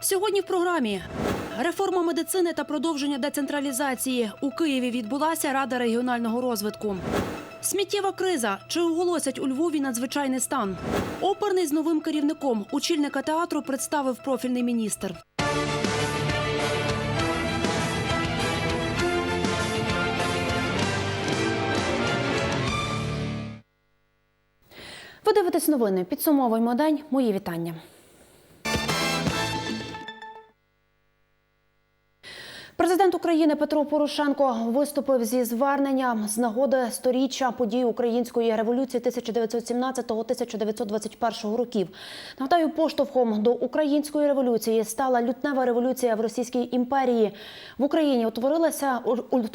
Сьогодні в програмі реформа медицини та продовження децентралізації у Києві відбулася Рада регіонального розвитку. Сміттєва криза чи оголосять у Львові надзвичайний стан? Оперний з новим керівником очільника театру представив профільний міністр. Ви дивитесь новини. Підсумовуємо день. Мої вітання. України Петро Порошенко виступив зі зверненням з нагоди сторіччя подій української революції 1917-1921 років. Нагадаю, поштовхом до української революції стала лютнева революція в Російській імперії. В Україні утворилася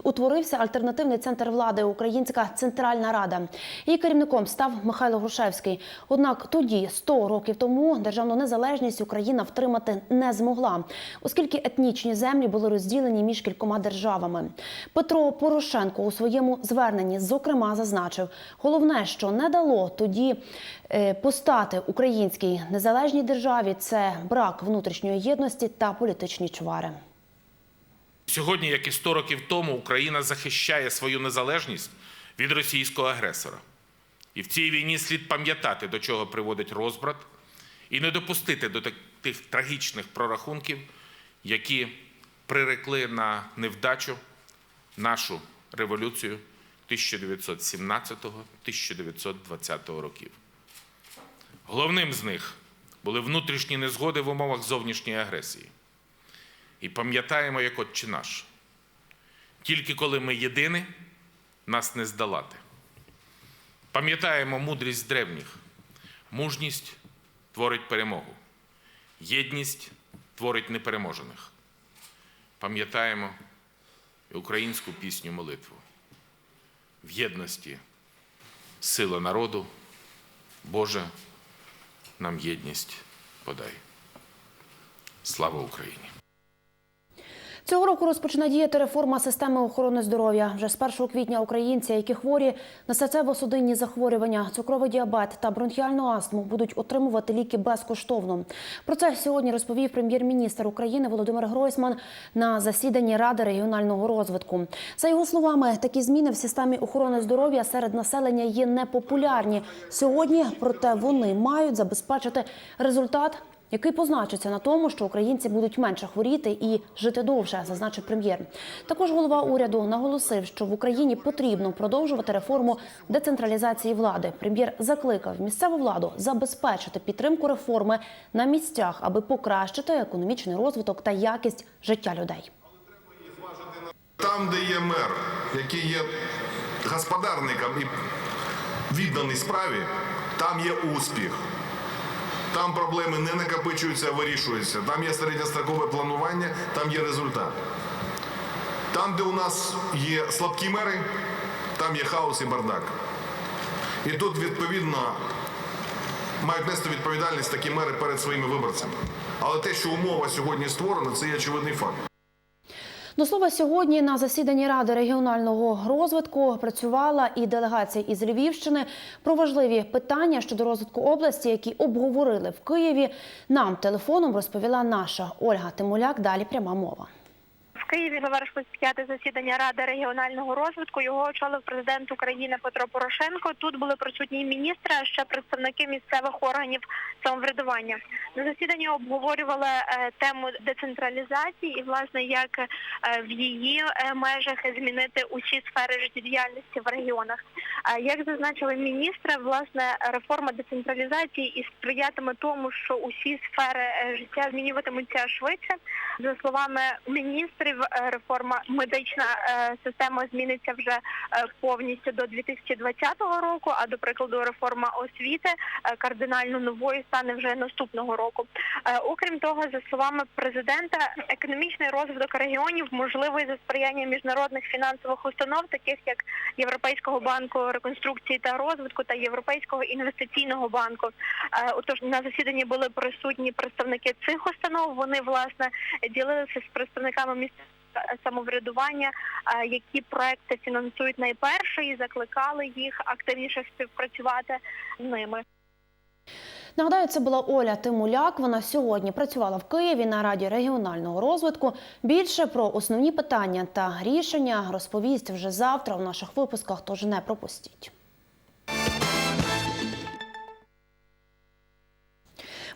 утворився альтернативний центр влади Українська Центральна Рада. Її керівником став Михайло Грушевський. Однак тоді, 100 років тому, державну незалежність Україна втримати не змогла, оскільки етнічні землі були розділені між кількома державами. Петро Порошенко у своєму зверненні зокрема зазначив, головне, що не дало тоді е, постати українській незалежній державі, це брак внутрішньої єдності та політичні чвари. Сьогодні, як і 100 років тому, Україна захищає свою незалежність від російського агресора. І в цій війні слід пам'ятати, до чого приводить розбрат, і не допустити до тих трагічних прорахунків, які прирекли на невдачу нашу революцію 1917-1920 років. Головним з них були внутрішні незгоди в умовах зовнішньої агресії. І пам'ятаємо, як Отче наш. Тільки коли ми єдині, нас не здолати. Пам'ятаємо мудрість древніх. Мужність творить перемогу. Єдність творить непереможених. Пам'ятаємо українську пісню молитву. В єдності сила народу, Боже, нам єдність подай. Слава Україні! Цього року розпочне діяти реформа системи охорони здоров'я. Вже з 1 квітня українці, які хворі на серцево-судинні захворювання, цукровий діабет та бронхіальну астму, будуть отримувати ліки безкоштовно. Про це сьогодні розповів прем'єр-міністр України Володимир Гройсман на засіданні Ради регіонального розвитку. За його словами, такі зміни в системі охорони здоров'я серед населення є непопулярні сьогодні, проте вони мають забезпечити результат який позначиться на тому, що українці будуть менше хворіти і жити довше, зазначив прем'єр. Також голова уряду наголосив, що в Україні потрібно продовжувати реформу децентралізації влади. Прем'єр закликав місцеву владу забезпечити підтримку реформи на місцях, аби покращити економічний розвиток та якість життя людей. Там, де є мер, який є господарником і відданий справі, там є успіх. Там проблеми не накопичуються, а вирішуються. Там є середньострокове планування, там є результат. Там, де у нас є слабкі мери, там є хаос і бардак. І тут, відповідно, мають нести відповідальність такі мери перед своїми виборцями. Але те, що умова сьогодні створена, це є очевидний факт. До слова, сьогодні на засіданні Ради регіонального розвитку працювала і делегація із Львівщини. Про важливі питання щодо розвитку області, які обговорили в Києві, нам телефоном розповіла наша Ольга Тимуляк. Далі пряма мова. В Києві завершилось п'яте засідання Ради регіонального розвитку. Його очолив президент України Петро Порошенко. Тут були присутні міністри, а ще представники місцевих органів самоврядування. На засіданні обговорювали е, тему децентралізації і власне як е, в її е, межах змінити усі сфери життєдіяльності в регіонах. Як зазначили міністри, власне реформа децентралізації і сприятиме тому, що усі сфери життя змінюватимуться швидше. За словами міністрів, е, реформа медична е, система зміниться вже е, повністю до 2020 року. А до прикладу, реформа освіти кардинально новою стане вже наступного року. Окрім того, за словами президента, економічний розвиток регіонів можливий за сприяння міжнародних фінансових установ, таких як Європейського банку реконструкції та розвитку та Європейського інвестиційного банку. Отож на засіданні були присутні представники цих установ. Вони власне ділилися з представниками місцевого самоврядування, е, які проекти фінансують найперше, і закликали їх активніше співпрацювати з ними. Нагадаю, це була Оля Тимуляк. Вона сьогодні працювала в Києві на раді регіонального розвитку. Більше про основні питання та рішення розповість вже завтра у наших випусках. Тож не пропустіть.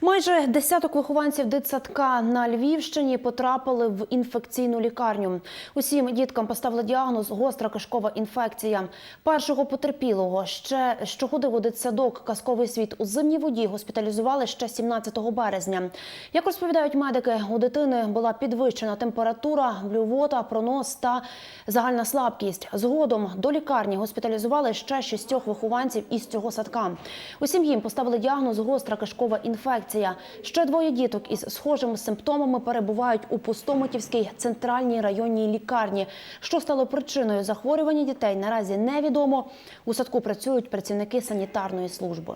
Майже десяток вихованців дитсадка на Львівщині потрапили в інфекційну лікарню. Усім діткам поставили діагноз гостра кишкова інфекція. Першого потерпілого ще що ходив у дитсадок казковий світ у зимній воді госпіталізували ще 17 березня. Як розповідають медики, у дитини була підвищена температура, блювота, пронос та загальна слабкість. Згодом до лікарні госпіталізували ще шістьох вихованців із цього садка. Усім їм поставили діагноз гостра кишкова інфекція. Ще двоє діток із схожими симптомами перебувають у Пустомитівській центральній районній лікарні. Що стало причиною захворювання дітей, наразі невідомо. У садку працюють працівники санітарної служби.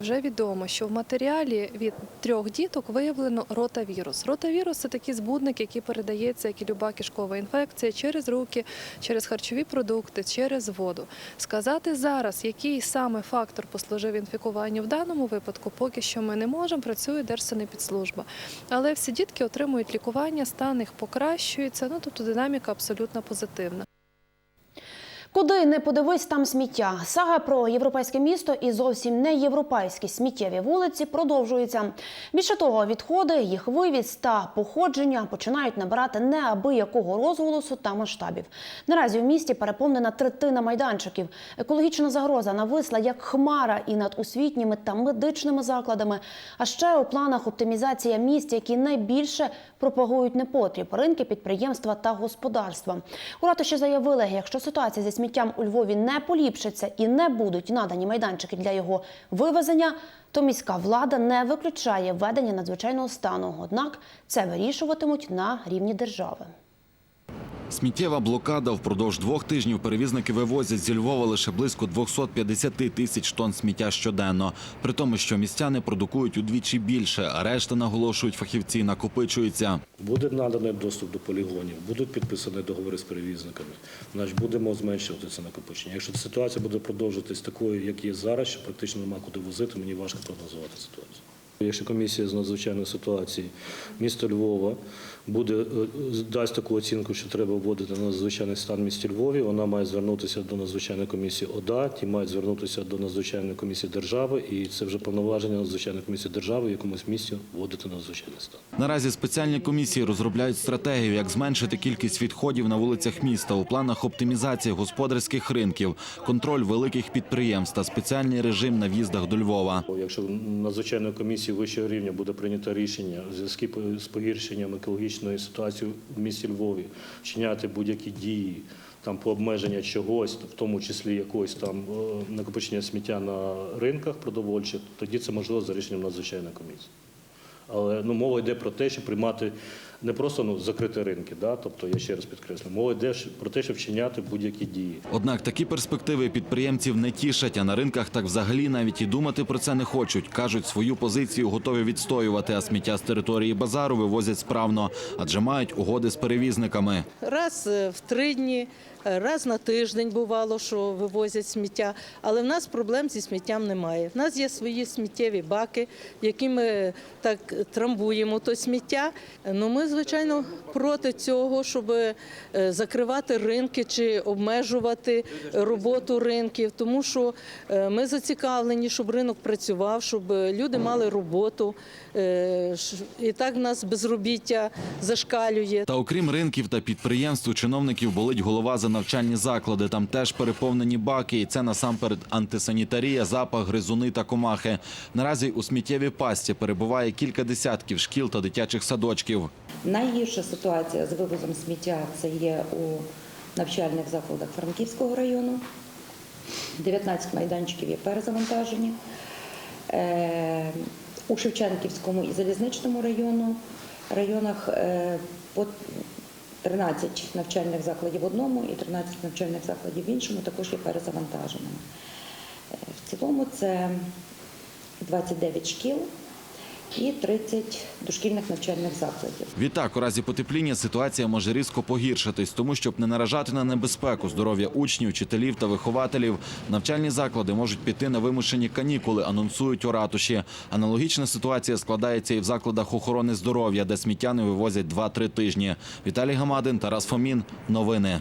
Вже відомо, що в матеріалі від трьох діток виявлено ротавірус. Ротавірус це такий збудник, який передається, як і люба кишкова інфекція, через руки, через харчові продукти, через воду. Сказати зараз, який саме фактор послужив інфікуванню в даному випадку, поки що ми не можемо. Працює Держсанепідслужба. Але всі дітки отримують лікування, стан їх покращується. Ну тобто динаміка абсолютно позитивна. Куди не подивись, там сміття. Сага про європейське місто і зовсім не європейські сміттєві вулиці продовжується. Більше того, відходи, їх вивіз та походження починають набирати неабиякого розголосу та масштабів. Наразі в місті переповнена третина майданчиків. Екологічна загроза нависла як хмара і над освітніми та медичними закладами. А ще у планах оптимізація місць, які найбільше пропагують непотріб, ринки, підприємства та господарства. У ратуші заявили, якщо ситуація зі сміттям у Львові не поліпшиться і не будуть надані майданчики для його вивезення, то міська влада не виключає введення надзвичайного стану. Однак це вирішуватимуть на рівні держави. Сміттєва блокада впродовж двох тижнів перевізники вивозять зі Львова лише близько 250 тисяч тонн сміття щоденно. При тому, що містяни продукують удвічі більше, а решта, наголошують фахівці, накопичується. Буде наданий доступ до полігонів, будуть підписані договори з перевізниками. Значить, будемо зменшувати це накопичення. Якщо ситуація буде продовжуватись такою, як є зараз, що практично нема куди возити, мені важко прогнозувати ситуацію. Якщо комісія з надзвичайної ситуації міста Львова буде е, дасть таку оцінку, що треба вводити на надзвичайний стан в місті Львові, вона має звернутися до надзвичайної комісії ОДА, ті мають звернутися до надзвичайної комісії держави, і це вже повноваження надзвичайної комісії держави в якомусь місті вводити надзвичайний стан. Наразі спеціальні комісії розробляють стратегію, як зменшити кількість відходів на вулицях міста у планах оптимізації господарських ринків, контроль великих підприємств та спеціальний режим на в'їздах до Львова. Якщо надзвичайною комісією вищого рівня буде прийнято рішення в зв'язку з погіршенням екологічної ситуації в місті Львові, вчиняти будь-які дії там по обмеження чогось, в тому числі якогось там е, накопичення сміття на ринках продовольчих, тоді це можливо за рішенням надзвичайної комісії. Але ну, мова йде про те, щоб приймати не просто ну, закрити ринки, да? тобто я ще раз підкреслю, мова йде про те, щоб вчиняти будь-які дії. Однак такі перспективи підприємців не тішать, а на ринках так взагалі навіть і думати про це не хочуть. Кажуть, свою позицію готові відстоювати, а сміття з території базару вивозять справно, адже мають угоди з перевізниками. Раз е, в три дні, е, раз на тиждень бувало, що вивозять сміття. Але в нас проблем зі сміттям немає. В нас є свої сміттєві баки, які ми так трамбуємо то сміття. Ну ми, звичайно, проти цього, щоб е, закривати ринки чи обмежувати роботу ринків, тому що е, ми зацікавлені, щоб ринок працював, щоб люди мали роботу. Е, І так в нас безробіття зашкалює. Та окрім ринків та підприємств, у чиновників болить голова за навчальні заклади. Там теж переповнені баки, і це насамперед антисанітарія, запах, гризуни та комахи. Наразі у сміттєвій пасті перебуває кілька десятків шкіл та дитячих садочків. Найгірша ситуація з вивозом сміття це є у навчальних закладах Франківського району. 19 майданчиків є перезавантажені. Е, У Шевченківському і Залізничному району, районах е, по 13 навчальних закладів в одному і 13 навчальних закладів в іншому також є перезавантаженими. Е, В цілому це 29 шкіл і 30 дошкільних навчальних закладів. Відтак, у разі потепління ситуація може різко погіршитись, тому щоб не наражати на небезпеку здоров'я учнів, вчителів та вихователів, навчальні заклади можуть піти на вимушені канікули, анонсують у ратуші. Аналогічна ситуація складається і в закладах охорони здоров'я, де сміттяни вивозять 2-3 тижні. Віталій Гамадин, Тарас Фомін. Новини.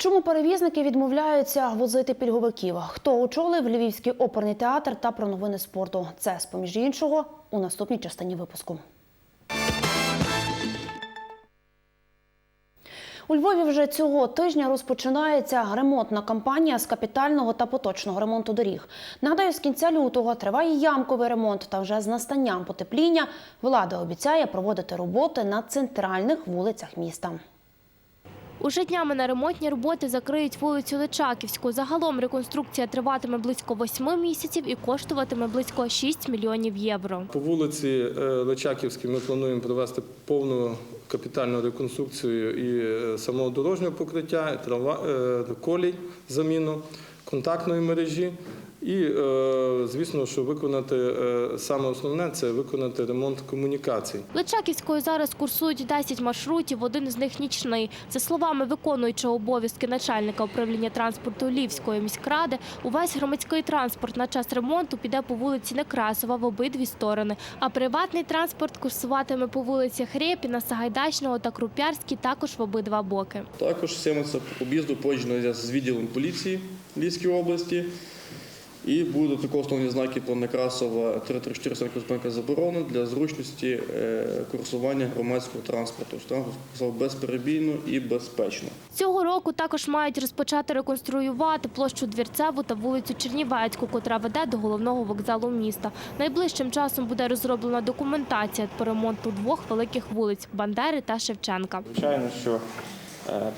Чому перевізники відмовляються возити пільговиків? Хто очолив Львівський оперний театр та про новини спорту? Це, з-поміж іншого, у наступній частині випуску. У Львові вже цього тижня розпочинається ремонтна кампанія з капітального та поточного ремонту доріг. Нагадаю, з кінця лютого триває ямковий ремонт, та вже з настанням потепління влада обіцяє проводити роботи на центральних вулицях міста. Уже днями на ремонтні роботи закриють вулицю Личаківську. Загалом реконструкція триватиме близько восьми місяців і коштуватиме близько 6 мільйонів євро. По вулиці е, Личаківській ми плануємо провести повну капітальну реконструкцію і е, самого дорожнього покриття, трава, е, колій, заміну контактної мережі. І, е, звісно, що виконати е, саме основне це виконати ремонт комунікацій. Личаківською зараз курсують 10 маршрутів, один з них нічний. За словами виконуючого обов'язки начальника управління транспорту Львівської міськради, увесь громадський транспорт на час ремонту піде по вулиці Некрасова в обидві сторони. А приватний транспорт курсуватиме по вулицях Рєпіна, Сагайдачного та Круп'ярській також в обидва боки. Також система об'їзду погоджено з відділом поліції Львівської області. І будуть також основні знаки Некрасова 334 зупинка заборонена для зручності е, курсування громадського транспорту. Транспорт безперебійно і безпечно. Цього року також мають розпочати реконструювати площу Двірцеву та вулицю Чернівецьку, котра веде до головного вокзалу міста. Найближчим часом буде розроблена документація по ремонту двох великих вулиць Бандери та Шевченка. Звичайно, що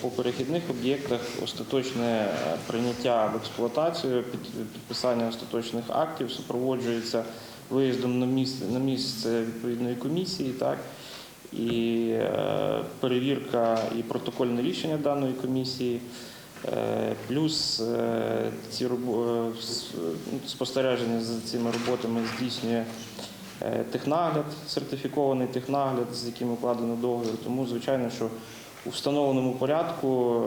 по перехідних об'єктах остаточне е, прийняття в експлуатацію, під- підписання остаточних актів супроводжується виїздом на місце, на місце відповідної комісії, так, і е, перевірка і протокольне рішення даної комісії. Е, Плюс е, ці робо- е, ну, спостереження за цими роботами здійснює е, технагляд, сертифікований технагляд, з яким укладено договір. Тому, звичайно, що у встановленому порядку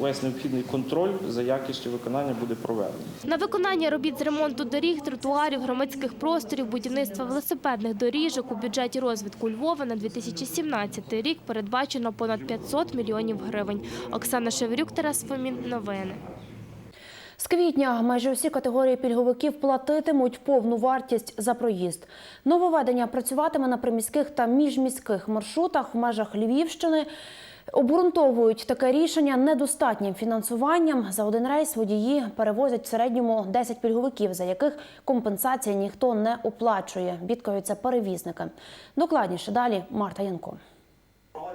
весь необхідний контроль за якістю виконання буде проведений. На виконання робіт з ремонту доріг, тротуарів, громадських просторів, будівництва велосипедних доріжок у бюджеті розвитку Львова на 2017 рік передбачено понад 500 мільйонів гривень. Оксана Шеврюк, Тарас Фомін. Новини. З квітня майже усі категорії пільговиків платитимуть повну вартість за проїзд. Нововведення працюватиме на приміських та міжміських маршрутах в межах Львівщини. Обґрунтовують таке рішення недостатнім фінансуванням. За один рейс водії перевозять в середньому 10 пільговиків, за яких компенсації ніхто не оплачує. Бідкаються перевізники. Докладніше далі Марта Янко.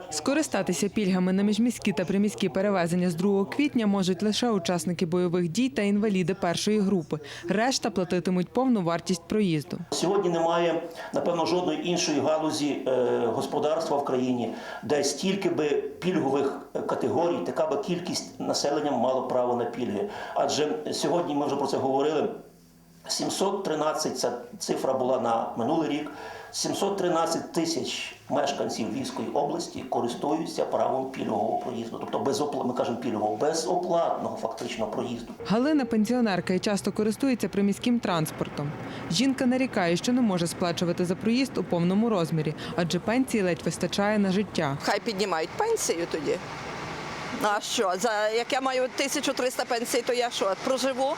Скористатися пільгами на міжміські та приміські перевезення з 2 квітня можуть лише учасники бойових дій та інваліди першої групи. Решта платитимуть повну вартість проїзду. Сьогодні немає, напевно, жодної іншої галузі е, господарства в країні, де стільки би пільгових е, категорій, така би кількість населення мало право на пільги. Адже сьогодні ми вже про це говорили. 713 ця цифра була на минулий рік. 713 тисяч мешканців Львівської області користуються правом пільгового проїзду, тобто безоплатно, ми кажемо пільгового, безоплатного фактично проїзду. Галина пенсіонерка і часто користується приміським транспортом. Жінка нарікає, що не може сплачувати за проїзд у повному розмірі, адже пенсії ледь вистачає на життя. Хай піднімають пенсію тоді. А що? За як я маю 1300 пенсій, то я що, проживу?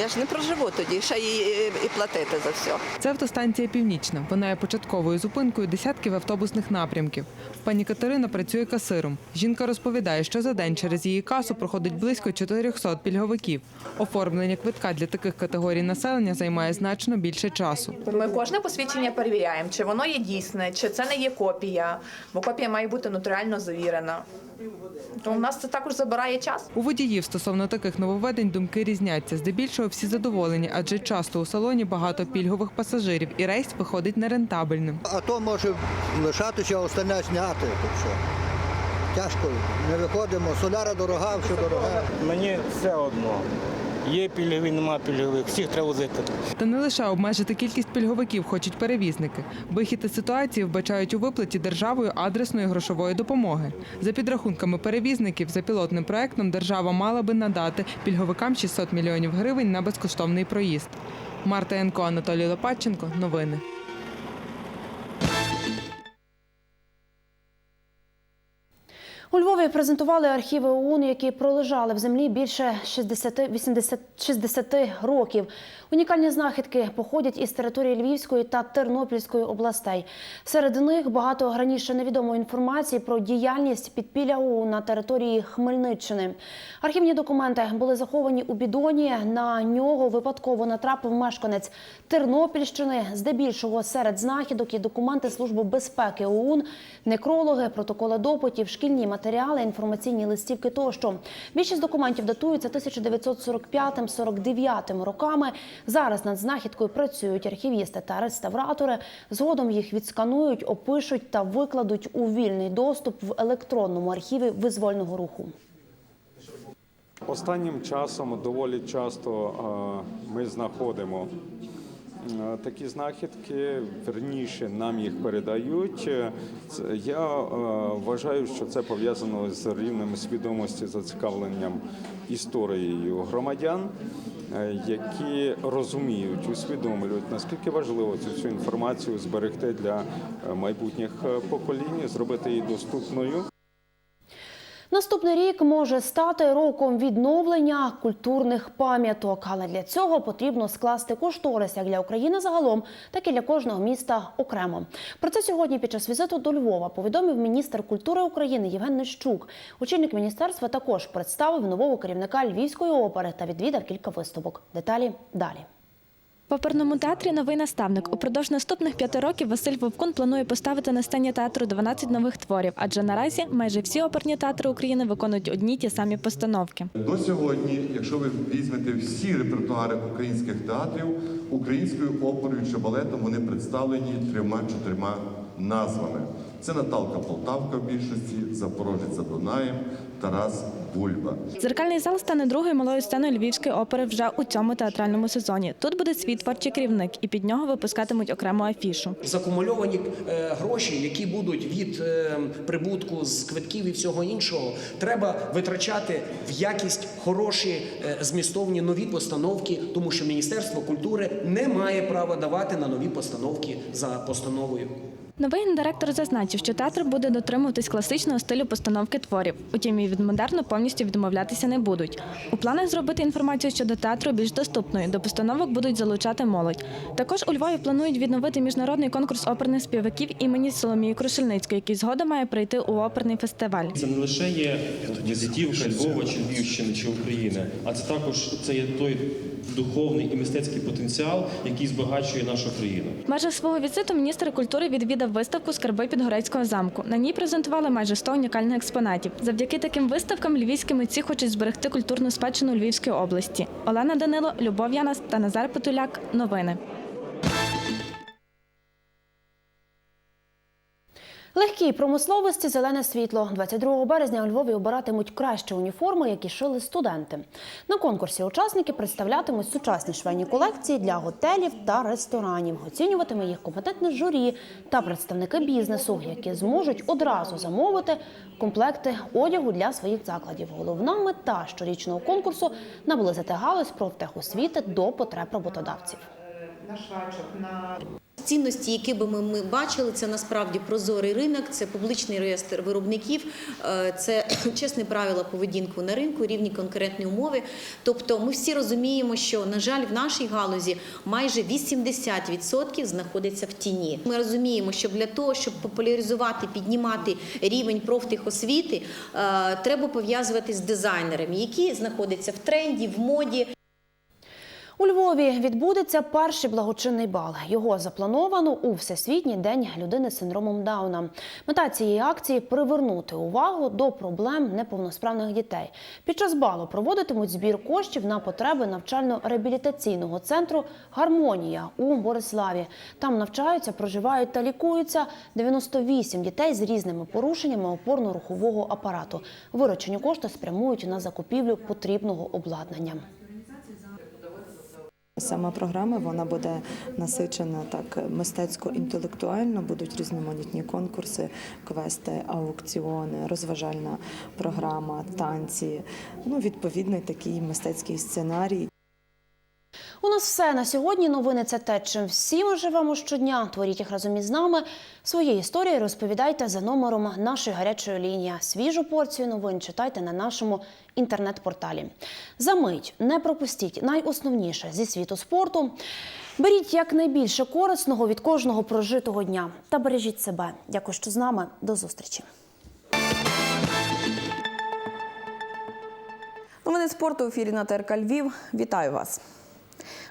Я ж не проживу тоді, ще і, і платити за все. Це автостанція Північна. Вона є початковою зупинкою десятків автобусних напрямків. Пані Катерина працює касиром. Жінка розповідає, що за день через її касу проходить близько 400 пільговиків. Оформлення квитка для таких категорій населення займає значно більше часу. Ми кожне посвідчення перевіряємо, чи воно є дійсне, чи це не є копія, бо копія має бути нотаріально завірена. То у нас це також забирає час. У водіїв стосовно таких нововведень думки різняться. Здебільшого всі задоволені, адже часто у салоні багато пільгових пасажирів, і рейс виходить нерентабельним. А то може лишатися, а остальне зняти. Тяжко, не виходимо. Соляра дорога, все дорога. Мені все одно. Є пільгові, нема пільгових, всіх треба возити. Та не лише обмежити кількість пільговиків хочуть перевізники. Вихід із ситуації вбачають у виплаті державою адресної грошової допомоги. За підрахунками перевізників, за пілотним проектом держава мала би надати пільговикам 600 мільйонів гривень на безкоштовний проїзд. Марта Янко, Анатолій Лопатченко. Новини. У Львові презентували архіви ОУН, які пролежали в землі більше 60, 80, 60 років. Унікальні знахідки походять із території Львівської та Тернопільської областей. Серед них багато раніше невідомої інформації про діяльність підпілля ОУН на території Хмельниччини. Архівні документи були заховані у бідоні. На нього випадково натрапив мешканець Тернопільщини. Здебільшого серед знахідок є документи Служби безпеки ОУН, некрологи, протоколи допитів, шкільні матеріали, інформаційні листівки тощо. Більшість документів датуються 1945-49 роками. Зараз над знахідкою працюють архівісти та реставратори. Згодом їх відсканують, опишуть та викладуть у вільний доступ в електронному архіві визвольного руху. Останнім часом доволі часто е, ми знаходимо такі знахідки, верніше нам їх передають. Е, Я е, вважаю, що це пов'язано з рівнем свідомості зацікавленням історією громадян, е, які розуміють, усвідомлюють, наскільки важливо цю всю інформацію зберегти для е, майбутніх е, поколінь, зробити її доступною. Наступний рік може стати роком відновлення культурних пам'яток, але для цього потрібно скласти кошторис як для України загалом, так і для кожного міста окремо. Про це сьогодні під час візиту до Львова повідомив міністр культури України Євген Нищук. Очільник міністерства також представив нового керівника Львівської опери та відвідав кілька виставок. Деталі далі. В оперному театрі новий наставник. Упродовж наступних п'яти років Василь Вовкун планує поставити на сцені театру 12 нових творів, адже наразі майже всі оперні театри України виконують одні ті самі постановки. До сьогодні, якщо ви візьмете всі репертуари українських театрів, українською оперою чи балетом вони представлені трьома-чотирма назвами. Це Наталка Полтавка в більшості, Запорожець за Дунаєм, Тарас Бульба. Зеркальний зал стане другою малою сценою Львівської опери вже у цьому театральному сезоні. Тут буде свій творчий керівник, і під нього випускатимуть окрему афішу. закумульовані е, гроші, які будуть від е, прибутку з квитків і всього іншого, треба витрачати в якість хороші е, змістовні нові постановки, тому що Міністерство культури не має права давати на нові постановки за постановою. Новий гендиректор зазначив, що театр буде дотримуватись класичного стилю постановки творів. Утім, і від модерну повністю відмовлятися не будуть. У планах зробити інформацію щодо театру більш доступною. До постановок будуть залучати молодь. Також у Львові планують відновити міжнародний конкурс оперних співаків імені Соломії Крушельницької, який згодом має прийти у оперний фестиваль. Це не лише є візитівка Львова чи Львівщини чи України, а це також це є той духовний і мистецький потенціал, який збагачує нашу країну. В межах свого візиту міністр культури відвідав виставку Скарби Підгорецького замку. На ній презентували майже 100 унікальних експонатів. Завдяки таким виставкам львівські митці хочуть зберегти культурну спадщину Львівської області. Олена Данило, Любов Янас та Назар Потуляк. Новини. Легкій промисловості зелене світло. 22 березня у Львові обиратимуть кращі уніформи, які шили студенти. На конкурсі учасники представлятимуть сучасні швейні колекції для готелів та ресторанів. Оцінюватиме їх компетентне журі та представники бізнесу, які зможуть одразу замовити комплекти одягу для своїх закладів. Головна мета щорічного конкурсу наблизити галузь профтехосвіти до потреб роботодавців. на швачок, на цінності, які би ми, бачили, це насправді прозорий ринок, це публічний реєстр виробників, е, це чесні правила поведінки на ринку, рівні конкурентні умови. Тобто, ми всі розуміємо, що на жаль, в нашій галузі майже 80% знаходиться в тіні. Ми розуміємо, що для того, щоб популяризувати, піднімати рівень профтехосвіти, е, треба пов'язувати з дизайнерами, які знаходяться в тренді, в моді. У Львові відбудеться перший благочинний бал. Його заплановано у Всесвітній день людини з синдромом Дауна. Мета цієї акції привернути увагу до проблем неповносправних дітей. Під час балу проводитимуть збір коштів на потреби навчально-реабілітаційного центру Гармонія у Бориславі. Там навчаються, проживають та лікуються 98 дітей з різними порушеннями опорно-рухового апарату. Виручені кошти спрямують на закупівлю потрібного обладнання. Сама програма вона буде насичена так мистецько-інтелектуально. Будуть різноманітні конкурси, квести, аукціони, розважальна програма, танці. Ну, відповідний такий мистецький сценарій. У нас все на сьогодні. Новини це те, чим всі ми живемо щодня. Творіть їх разом із нами. Свої історії розповідайте за номером нашої гарячої лінії. Свіжу порцію новин читайте на нашому інтернет-порталі. Замить не пропустіть найосновніше зі світу спорту. Беріть якнайбільше корисного від кожного прожитого дня та бережіть себе. Дякую, що з нами. До зустрічі. Новини спорту в ефірі на ТРК Львів. Вітаю вас.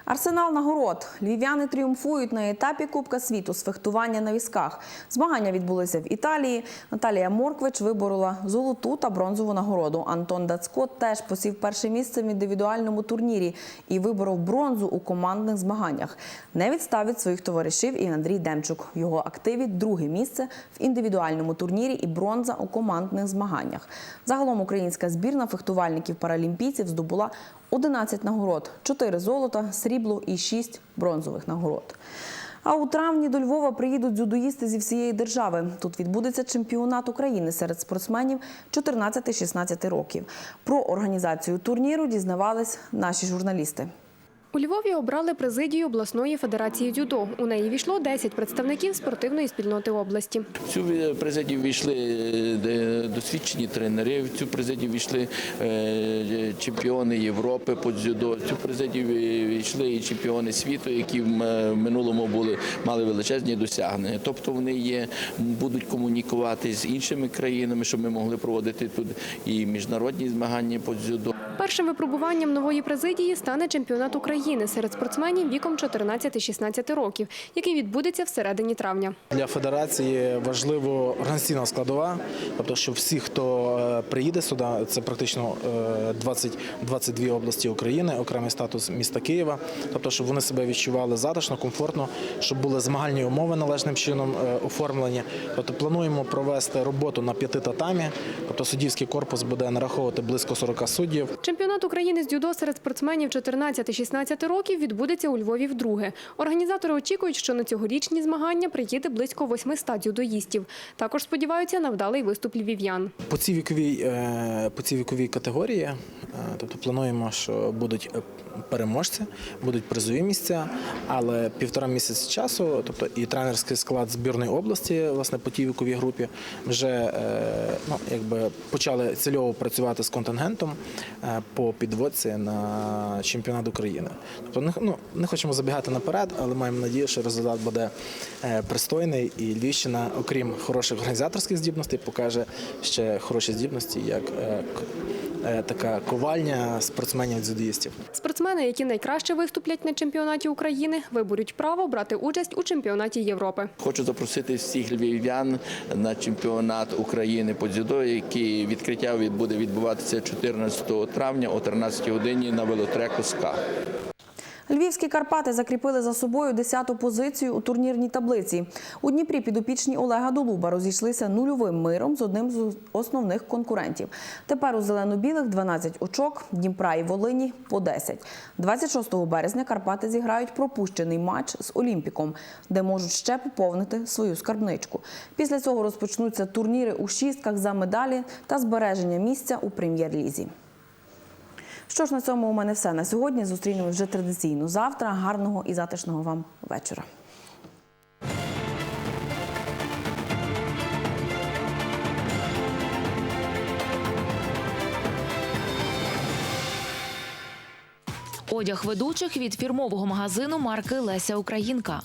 Арсенал нагород. Львів'яни тріумфують на етапі Кубка світу з фехтування на візках. Змагання відбулися в Італії. Наталія Морквич виборола золоту та бронзову нагороду. Антон Дацько теж посів перше місце в індивідуальному турнірі і виборов бронзу у командних змаганнях. Не відстав від своїх товаришів і Андрій Демчук. В його активі друге місце в індивідуальному турнірі і бронза у командних змаганнях. Загалом українська збірна фехтувальників паралімпійців здобула 11 нагород, 4 золота, срібло і 6 бронзових нагород. А у травні до Львова приїдуть дзюдоїсти зі всієї держави. Тут відбудеться чемпіонат України серед спортсменів 14-16 років. Про організацію турніру дізнавались наші журналісти. У Львові обрали президію обласної федерації дзюдо. У неї війшло 10 представників спортивної спільноти області. В цю президію війшли е, досвідчені тренери. В цю президію війшли е, чемпіони Європи по дзюдо. В цю президію війшли і чемпіони світу, які в минулому були мали величезні досягнення. Тобто вони є будуть комунікувати з іншими країнами, щоб ми могли проводити тут і міжнародні змагання по дзюдо. Першим випробуванням нової президії стане чемпіонат України серед спортсменів віком 14-16 років, який відбудеться всередині травня. Для федерації важливо організаційна складова, тобто, що всі, хто е, приїде сюди, це практично е, 20, 22 області України, окремий статус міста Києва, тобто, щоб вони себе відчували затишно, комфортно, щоб були змагальні умови належним чином е, оформлені. Тобто плануємо провести роботу на п'яти татамі, тобто суддівський корпус буде нараховувати близько 40 суддів. Чемпіонат України з дзюдо серед спортсменів 14-16 років відбудеться у Львові вдруге. Організатори очікують, що на цьогорічні змагання приїде близько 800 дзюдоїстів. Також сподіваються на вдалий виступ львів'ян. По цій віковій, е, по цій віковій категорії, е, тобто плануємо, що будуть е, переможці, будуть призові місця, але півтора місяці часу, тобто і тренерський склад збірної області, власне, по тій віковій групі, вже ну, якби почали цільово працювати з контингентом по підводці на чемпіонат України. Тобто не, ну, не хочемо забігати наперед, але маємо надію, що результат буде е, пристойний, і Львівщина, окрім хороших організаторських здібностей, покаже ще хороші здібності, як е, така ковальня спортсменів-дзюдоїстів. Спортсмени, які найкраще виступлять на чемпіонаті України, виборють право брати участь у чемпіонаті Європи. Хочу запросити всіх львів'ян на чемпіонат України по дзюдо, який відкриття від- буде відбуватися 14 травня о 13 годині на велотреку СКА. Львівські Карпати закріпили за собою 10-ту позицію у турнірній таблиці. У Дніпрі підопічні Олега Долуба розійшлися нульовим миром з одним з основних конкурентів. Тепер у зелено-білих 12 очок, Дніпра і Волині по 10. 26 березня Карпати зіграють пропущений матч з Олімпіком, де можуть ще поповнити свою скарбничку. Після цього розпочнуться турніри у шістках за медалі та збереження місця у прем'єр-лізі. Що ж на цьому у мене все на сьогодні. Зустрінемось вже традиційно завтра. Гарного і затишного вам вечора. Одяг ведучих від фірмового магазину марки Леся Українка.